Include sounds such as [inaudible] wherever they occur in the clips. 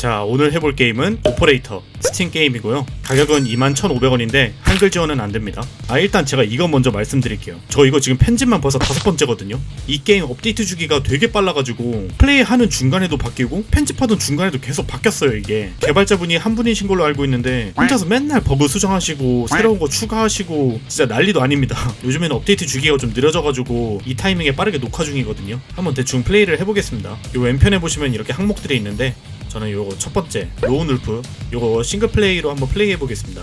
자 오늘 해볼 게임은 오퍼레이터 스팀 게임이고요. 가격은 21,500원인데 한글 지원은 안됩니다. 아 일단 제가 이거 먼저 말씀드릴게요. 저 이거 지금 편집만 벌써 다섯 번째거든요. 이 게임 업데이트 주기가 되게 빨라가지고 플레이하는 중간에도 바뀌고 편집하던 중간에도 계속 바뀌었어요 이게. 개발자분이 한 분이신 걸로 알고 있는데 혼자서 맨날 버그 수정하시고 새로운 거 추가하시고 진짜 난리도 아닙니다. [laughs] 요즘에는 업데이트 주기가 좀 느려져가지고 이 타이밍에 빠르게 녹화 중이거든요. 한번 대충 플레이를 해보겠습니다. 요 왼편에 보시면 이렇게 항목들이 있는데 저는 요거 첫 번째 로운 울프 요거 싱글 플레이로 한번 플레이 해 보겠습니다.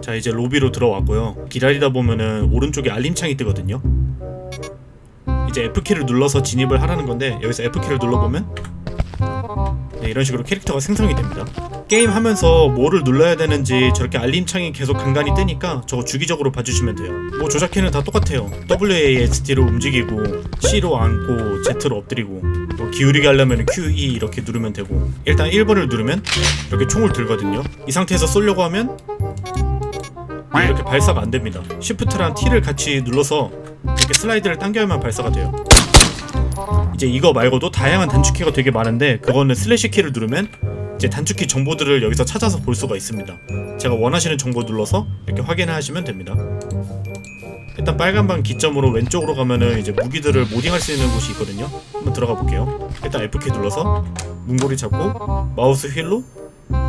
자 이제 로비로 들어왔고요. 기다리다 보면은 오른쪽에 알림창이 뜨거든요. 이제 F키를 눌러서 진입을 하라는 건데 여기서 F키를 눌러보면 네, 이런 식으로 캐릭터가 생성이 됩니다. 게임 하면서 뭐를 눌러야 되는지 저렇게 알림창이 계속 간간히 뜨니까 저거 주기적으로 봐주시면 돼요. 뭐 조작키는 다 똑같아요. WASD로 움직이고 C로 앉고 Z로 엎드리고 뭐 기울이게 하려면 QE 이렇게 누르면 되고 일단 1번을 누르면 이렇게 총을 들거든요. 이 상태에서 쏘려고 하면 이렇게 발사가 안 됩니다. Shift랑 T를 같이 눌러서 이렇게 슬라이드를 당겨야만 발사가 돼요. 이제 이거 말고도 다양한 단축키가 되게 많은데 그거는 슬래시 키를 누르면 이제 단축키 정보들을 여기서 찾아서 볼 수가 있습니다. 제가 원하시는 정보 눌러서 이렇게 확인하시면 됩니다. 일단 빨간 방 기점으로 왼쪽으로 가면은 이제 무기들을 모딩할 수 있는 곳이 있거든요. 한번 들어가 볼게요. 일단 F키 눌러서 문고리 잡고 마우스 휠로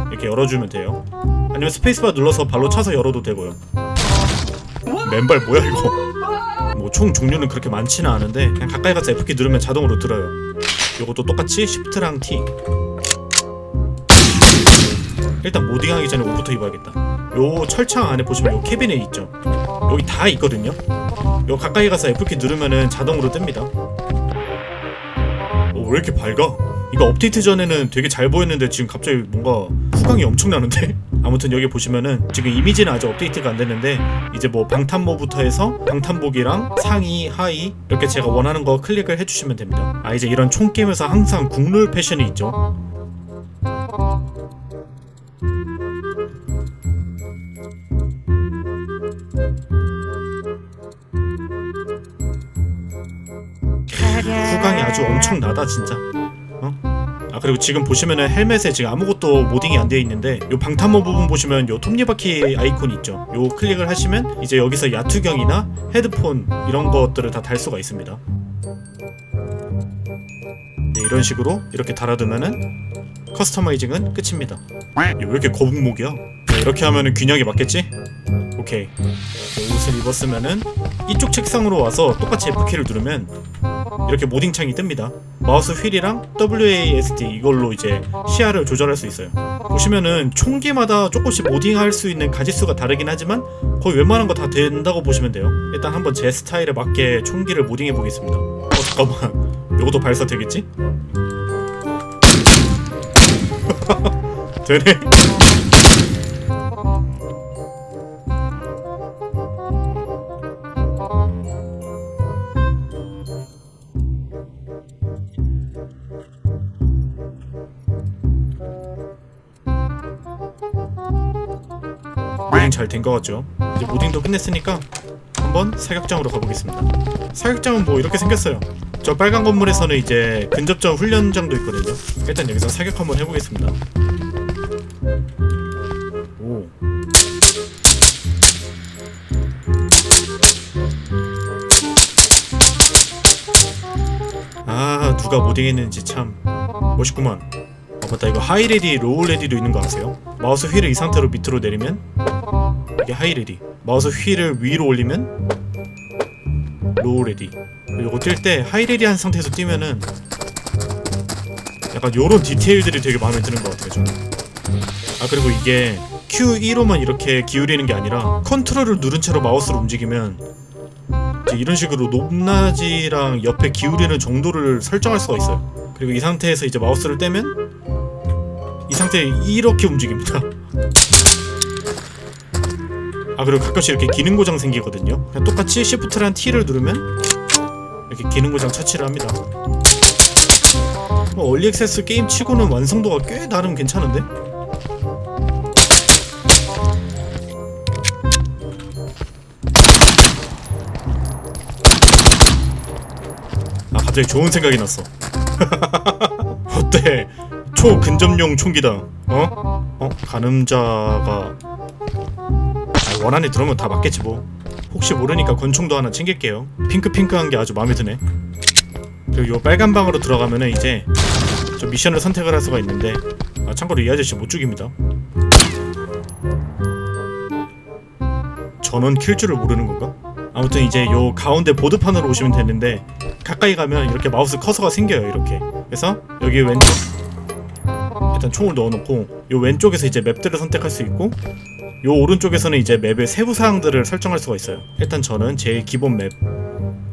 이렇게 열어주면 돼요. 아니면 스페이스바 눌러서 발로 차서 열어도 되고요. 맨발 뭐야 이거? 뭐 총 종류는 그렇게 많지는 않은데 그냥 가까이 가서 F키 누르면 자동으로 들어요. 요것도 똑같이 Shift랑 T. 일단 모딩하기 전에 옷부터 입어야겠다. 요 철창 안에 보시면 요 캐비넷 있죠. 여기 다 있거든요. 요 가까이 가서 F키 누르면은 자동으로 뜹니다. 어, 왜 이렇게 밝아? 이거 업데이트 전에는 되게 잘 보였는데 지금 갑자기 뭔가 후광이 엄청나는데? [laughs] 아무튼 여기 보시면은 지금 이미지는 아직 업데이트가 안 됐는데 이제 뭐 방탄모부터 해서 방탄복이랑 상의, 하의 이렇게 제가 원하는 거 클릭을 해주시면 됩니다. 아 이제 이런 총 게임에서 항상 국룰 패션이 있죠. 후광이 아주 엄청나다 진짜. 어? 아 그리고 지금 보시면은 헬멧에 지금 아무것도 모딩이 안 되어 있는데 요 방탄모 부분 보시면 요 톱니바퀴 아이콘 있죠. 요 클릭을 하시면 이제 여기서 야투경이나 헤드폰 이런 것들을 다 달 수가 있습니다. 네, 이런 식으로 이렇게 달아두면은 커스터마이징은 끝입니다. 왜 이렇게 거북목이야? 네, 이렇게 하면은 균형이 맞겠지? 오케이. 네, 옷을 입었으면은 이쪽 책상으로 와서 똑같이 F키를 누르면 이렇게 모딩 창이 뜹니다. 마우스 휠이랑 WASD 이걸로 이제 시야를 조절할 수 있어요. 보시면은 총기마다 조금씩 모딩할 수 있는 가지수가 다르긴 하지만 거의 웬만한 거 다 된다고 보시면 돼요. 일단 한번 제 스타일에 맞게 총기를 모딩해 보겠습니다. 어 잠깐만, 이것도 발사 되겠지? [laughs] 되네. 된 것 같죠? 이제 모딩도 끝냈으니까 한번 사격장으로 가보겠습니다. 사격장은 뭐 이렇게 생겼어요. 저 빨간 건물에서는 이제 근접전 훈련장도 있거든요. 일단 여기서 사격 한번 해보겠습니다. 오. 아 누가 모딩했는지 참 멋있구만. 아 맞다 이거 하이레디 로우레디도 있는 거 아세요? 마우스 휠을 이 상태로 밑으로 내리면 이게 하이레디. 마우스 휠을 위로 올리면 로우레디. 이거 뛸 때 하이레디 한 상태에서 뛰면은 약간 요런 디테일들이 되게 마음에 드는 것 같아요 저는. 아 그리고 이게 Q2로만 이렇게 기울이는 게 아니라 컨트롤을 누른 채로 마우스를 움직이면 이런 식으로 높낮이랑 옆에 기울이는 정도를 설정할 수가 있어요. 그리고 이 상태에서 이제 마우스를 떼면 이 상태에 이렇게 움직입니다 아 그리고 가끔씩 이렇게 기능 고장 생기거든요. 그냥 똑같이 Shift랑 T를 누르면 이렇게 기능 고장 처치를 합니다. 뭐 얼리 액세스 게임 치고는 완성도가 꽤 나름 괜찮은데? 아 갑자기 좋은 생각이 났어. [laughs] 어때? 초근접용 총기다. 어? 어? 가늠자가 아, 원안에 들어오면 다 맞겠지 뭐. 혹시 모르니까 권총도 하나 챙길게요. 핑크핑크한 게 아주 마음에 드네. 그리고 요 빨간 방으로 들어가면은 이제 저 미션을 선택을 할 수가 있는데 아 참고로 이 아저씨 못 죽입니다. 전원 킬 줄을 모르는 건가? 아무튼 이제 요 가운데 보드판으로 오시면 되는데 가까이 가면 이렇게 마우스 커서가 생겨요 이렇게 그래서 여기 왼쪽 일단 총을 넣어놓고 요 왼쪽에서 이제 맵들을 선택할 수 있고 요 오른쪽에서는 이제 맵의 세부 사항들을 설정할 수가 있어요. 일단 저는 제일 기본 맵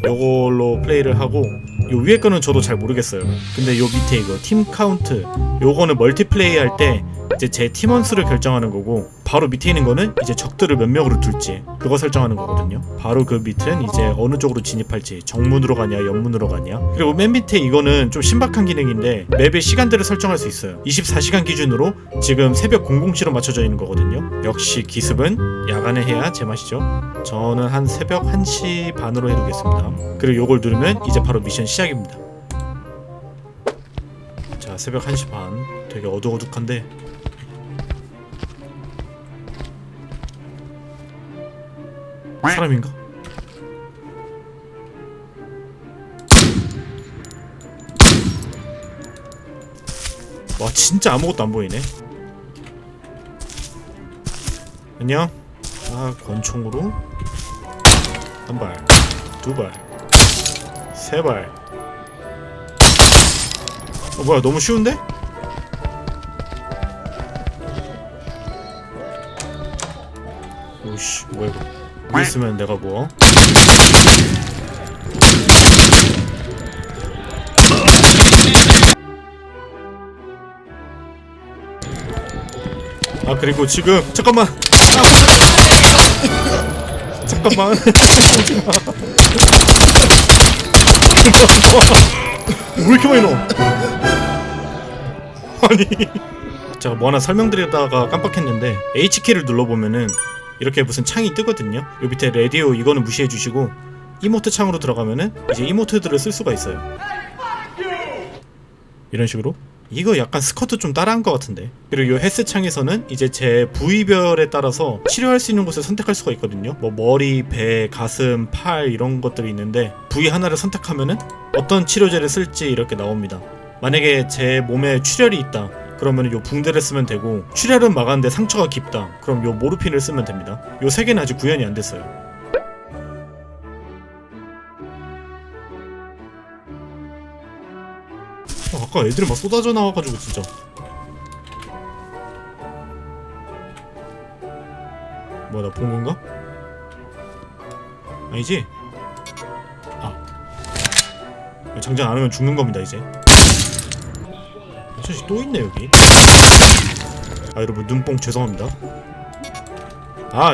요걸로 플레이를 하고 요 위에 거는 저도 잘 모르겠어요. 근데 요 밑에 이거 팀 카운트 요거는 멀티플레이 할 때 이제 제 팀원 수를 결정하는 거고 바로 밑에 있는 거는 이제 적들을 몇 명으로 둘지 그거 설정하는 거거든요. 바로 그 밑은 이제 어느 쪽으로 진입할지 정문으로 가냐 옆문으로 가냐. 그리고 맨 밑에 이거는 좀 신박한 기능인데 맵의 시간대를 설정할 수 있어요. 24시간 기준으로 지금 새벽 00시로 맞춰져 있는 거거든요. 역시 기습은 야간에 해야 제맛이죠. 저는 한 새벽 1시 반으로 해두겠습니다. 그리고 요걸 누르면 이제 바로 미션 시작입니다. 자 새벽 1시 반. 되게 어둑어둑한데 사람인가? 와 진짜 아무것도 안 보이네 안녕 아 권총으로 한발 두발 세발 어 뭐야 너무 쉬운데? 오씨 뭐야 이거 있으면 내가 뭐? 아 그리고 지금 잠깐만. 아, [laughs] 잠깐만. 오지마 왜 이렇게 많이 넣어? 아니. 제가 뭐 하나 설명드리다가 깜빡했는데 H키를 눌러보면은 이렇게 무슨 창이 뜨거든요. 요 밑에 레디오 이거는 무시해 주시고 이모트 창으로 들어가면은 이제 이모트들을 쓸 수가 있어요. 이런 식으로. 이거 약간 스커트 좀 따라한 것 같은데. 그리고 요 헬스 창에서는 이제 제 부위별에 따라서 치료할 수 있는 곳을 선택할 수가 있거든요. 뭐 머리, 배, 가슴, 팔 이런 것들이 있는데 부위 하나를 선택하면은 어떤 치료제를 쓸지 이렇게 나옵니다. 만약에 제 몸에 출혈이 있다 그러면 요 붕대를 쓰면 되고 출혈은 막았는데 상처가 깊다. 그럼 요 모르핀을 쓰면 됩니다. 요 세 개는 아직 구현이 안 됐어요. 어, 아까 애들이 막 쏟아져 나와가지고 진짜. 뭐야 나 본 건가? 아니지? 아. 장전 안 하면 죽는 겁니다 이제 저씨 또 있네 여기. 아 여러분 눈뽕 죄송합니다. 아.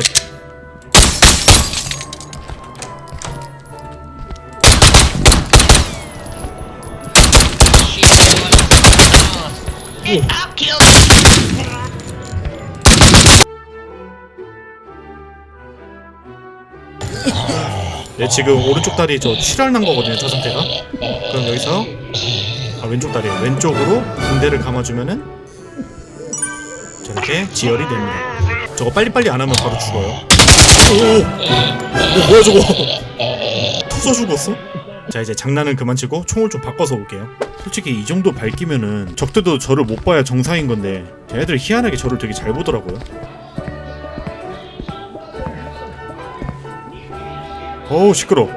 내 지금 오른쪽 다리 저 출혈 난 거거든요 저 상태가. 그럼 여기서 아 왼쪽 다리 왼쪽으로 붕대를 감아주면은 저렇게 지혈이 됩니다. 저거 빨리빨리 안 하면 바로 죽어요. 오, 오 뭐야 저거? 터져 죽었어? 자 이제 장난은 그만 치고 총을 좀 바꿔서 볼게요. 솔직히 이 정도 밝기면은 적들도 저를 못 봐야 정상인 건데 쟤네들 희한하게 저를 되게 잘 보더라고요. 어우 시끄러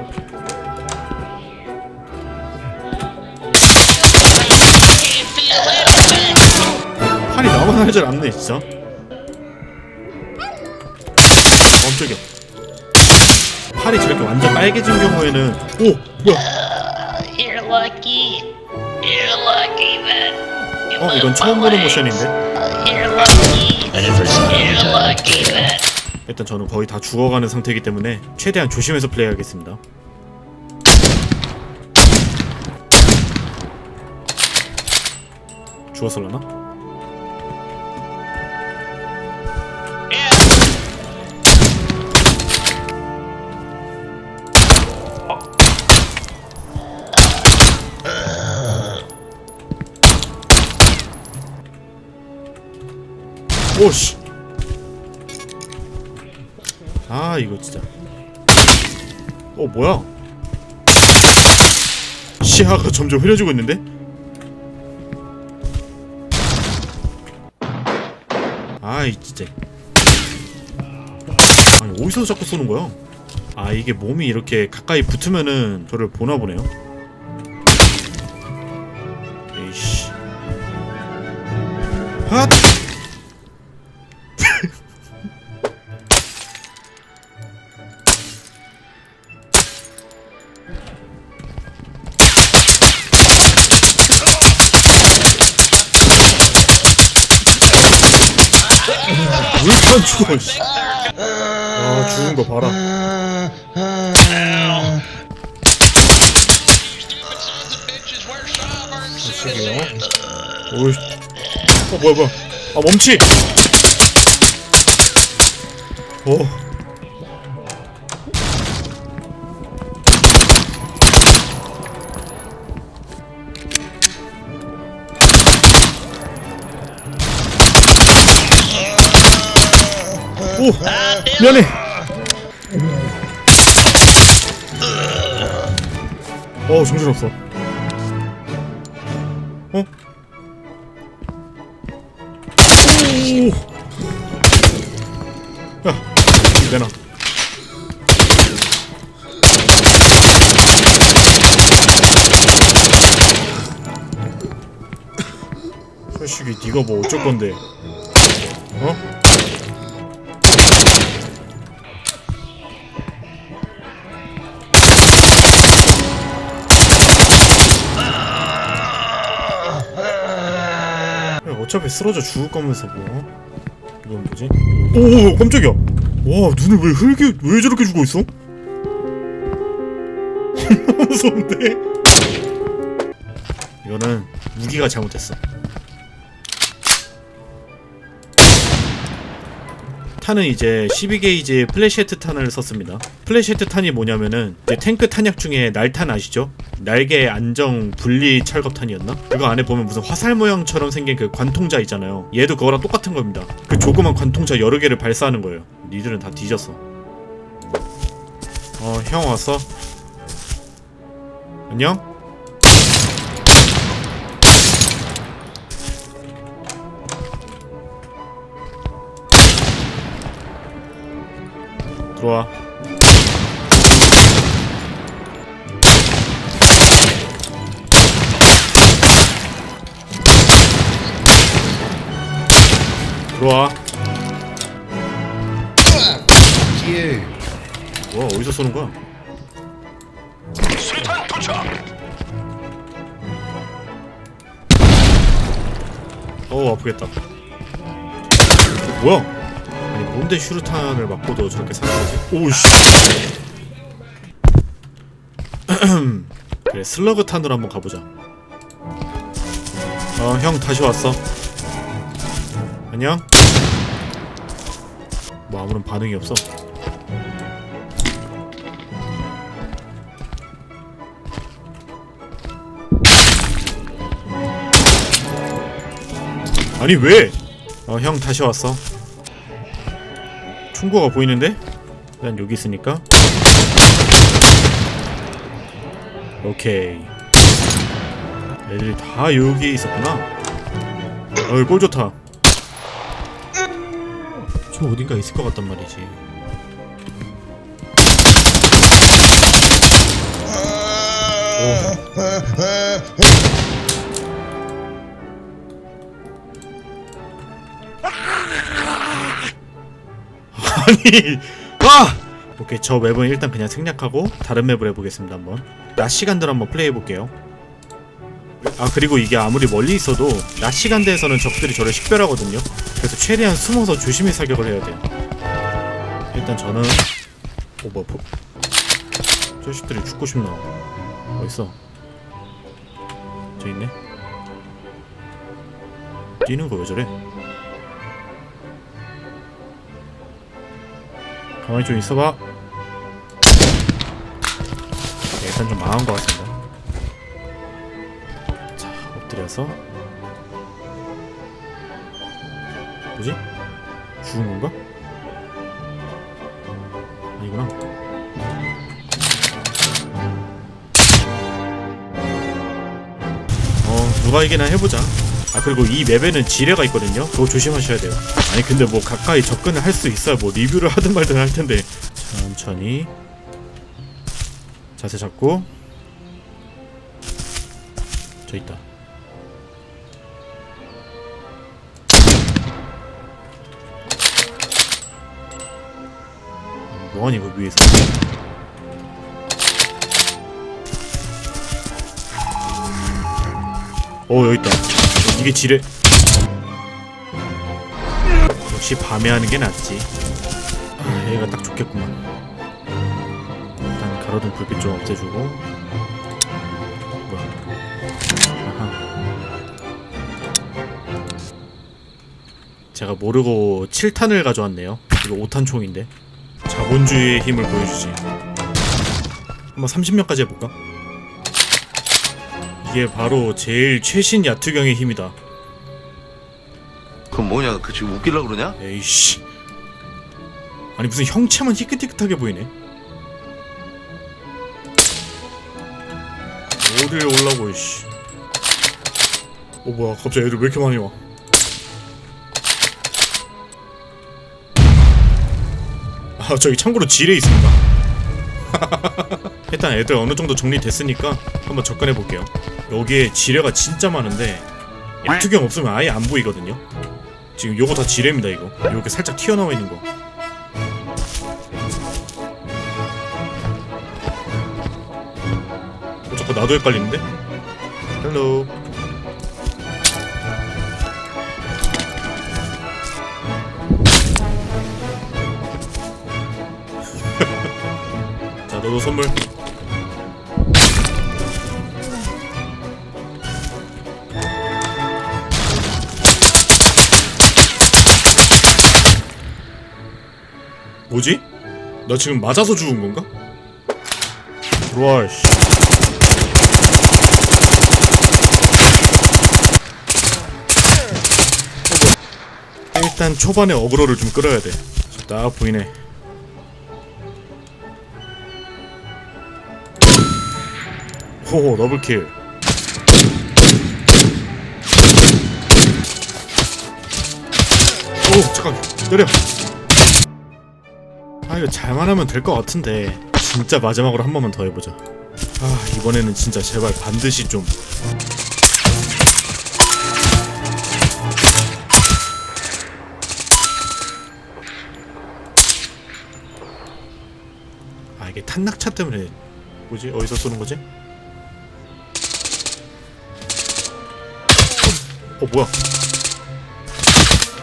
나만 하질 않네 진짜 깜짝이야 팔이 저렇게 완전 빨개진 경우에는 오 뭐야 You're lucky. You're lucky. You 어 이건 처음 my 보는. 모션인데 You're lucky. You're lucky, man. 일단 저는 거의 다 죽어가는 상태이기 때문에 최대한 조심해서 플레이하겠습니다 죽었을라나? 오씨. 아 이거 진짜. 어 뭐야? 시야가 점점 흐려지고 있는데? 아이 진짜. 아니 어디서 자꾸 쏘는 거야? 아 이게 몸이 이렇게 가까이 붙으면은 저를 보나 보네요. 에이씨. 핫 죽어 씨. 아 죽은 거 봐라. 잠시만요 오이 어 뭐야 뭐야. 아 멈치 오 오! 미안해! 어 정신없어 어? 오! 야! 내놔 자식이 네가 뭐 어쩔 건데 어차피 쓰러져 죽을 거면서 뭐 이건 뭐지? 오 깜짝이야 와 눈을 왜 흘게 왜 저렇게 죽어 있어? [laughs] 무서운데? 이거는 무기가 잘못됐어 탄은 이제 12게이지 플래시헤트 탄을 썼습니다. 플래시헤트 탄이 뭐냐면은 이제 탱크 탄약 중에 날탄 아시죠? 날개 안정 분리 철겁탄이었나? 그거 안에 보면 무슨 화살 모양처럼 생긴 그 관통자 있잖아요. 얘도 그거랑 똑같은 겁니다. 그 조그만 관통자 여러 개를 발사하는 거예요. 니들은 다 뒤졌어. 어, 형 왔어? 안녕? 들어와. 들어와. 뭐야 어디서 쏘는 거야? 수류탄 투척. 어우 아프겠다. 어, 뭐야? 뭔데 슈루탄을 맞고도 저렇게 사는 거지? 오우씨. [clears throat] 그래 슬러그 탄으로 한번 가보자. 어 형 다시 왔어. 안녕. 뭐 아무런 반응이 없어. 아니 왜? 어 형 다시 왔어. 충고가 보이는데? 난 여기 있으니까. 오케이. 애들이 다 여기 있었구나. 어이 꼴 좋다. 저 어딘가 있을 것 같단 말이지. 오. 아니. 아! 오케이 저 맵은 일단 그냥 생략하고 다른 맵을 해보겠습니다 한번. 낮 시간대로 한번 플레이 해볼게요. 아 그리고 이게 아무리 멀리 있어도 낮 시간대에서는 적들이 저를 식별하거든요. 그래서 최대한 숨어서 조심히 사격을 해야 돼요. 일단 저는 오 뭐야 포... 저식들이 죽고 싶나? 어딨어? 저 있네? 뛰는 거 왜 저래 가만히 좀 있어봐. 네, 일단 좀 망한 것 같습니다. 자, 엎드려서. 뭐지? 죽은 건가? 아니구나. 어 누가 이기나 해보자. 아 그리고 이 맵에는 지뢰가 있거든요. 그거 조심하셔야 돼요. 아니 근데 뭐 가까이 접근을 할 수 있어야 뭐 리뷰를 하든 말든 할 텐데 천천히 자세 잡고 저 있다. 뭐하니 그 위에서? 어 여기 있다. 이게 지뢰. 역시 밤에 하는 게 낫지. 아, 얘가 딱 좋겠구만. 일단 가로등 불빛 좀 없애주고. 뭐야? 아하. 제가 모르고 7탄을 가져왔네요. 이거 5탄 총인데. 자본주의의 힘을 보여주지. 한번 30명까지 해볼까? 이게 바로 제일 최신 야투경의 힘이다. 그건 뭐냐? 그 지금 웃기려고 그러냐? 에이씨. 아니 무슨 형체만 희끗희끗하게 보이네. 어디에 올라고 이씨. 어 뭐야 갑자기 애들 왜 이렇게 많이 와? 아 저기 참고로 지뢰 있습니다. [laughs] 일단 애들 어느 정도 정리됐으니까 한번 접근해 볼게요. 여기에 지뢰가 진짜 많은데 야투경 없으면 아예 안 보이거든요. 지금 요거 다 지뢰입니다 이거 이렇게 살짝 튀어나와 있는 거 어, 자꾸 나도 헷갈리는데? 헬로 [laughs] 자 너도 선물 뭐지? 나 지금 맞아서 죽은 건가? 들어와 씨. 일단 초반에 어그로를 좀 끌어야 돼. 딱 보이네. 호호 더블킬. 오 잠깐 때려. 아 이거 잘만 하면 될 것 같은데 진짜 마지막으로 한 번만 더 해보자. 아 이번에는 진짜 제발 반드시 좀. 아 이게 탄낙차 때문에 뭐지? 어디서 쏘는 거지? 어 뭐야?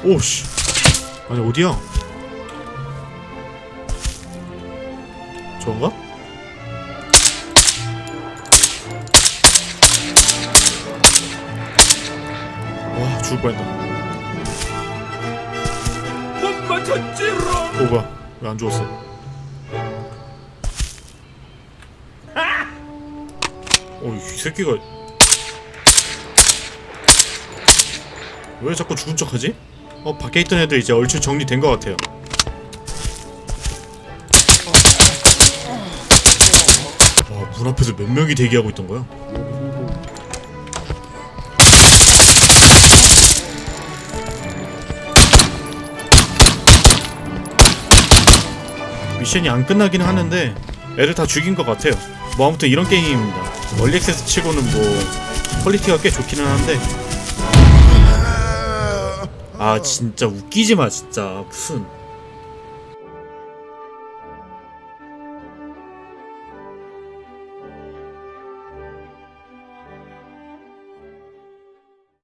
오씨. 아니 어디야 저건가? 와 죽을 뻔했다. 못 맞췄지롱 오 뭐야? 왜 안 죽었어? 어이 새끼가. 왜 자꾸 죽은 척하지? 어 밖에 있던 애들 이제 얼추 정리된 것 같아요 문 앞에서 몇 명이 대기하고 있던 거야? 미션이 안 끝나긴 하는데 애들 다 죽인 것 같아요. 뭐 아무튼 이런 게임입니다. 멀리 액세스 치고는 뭐 퀄리티가 꽤 좋기는 한데 아 진짜 웃기지 마 진짜 무슨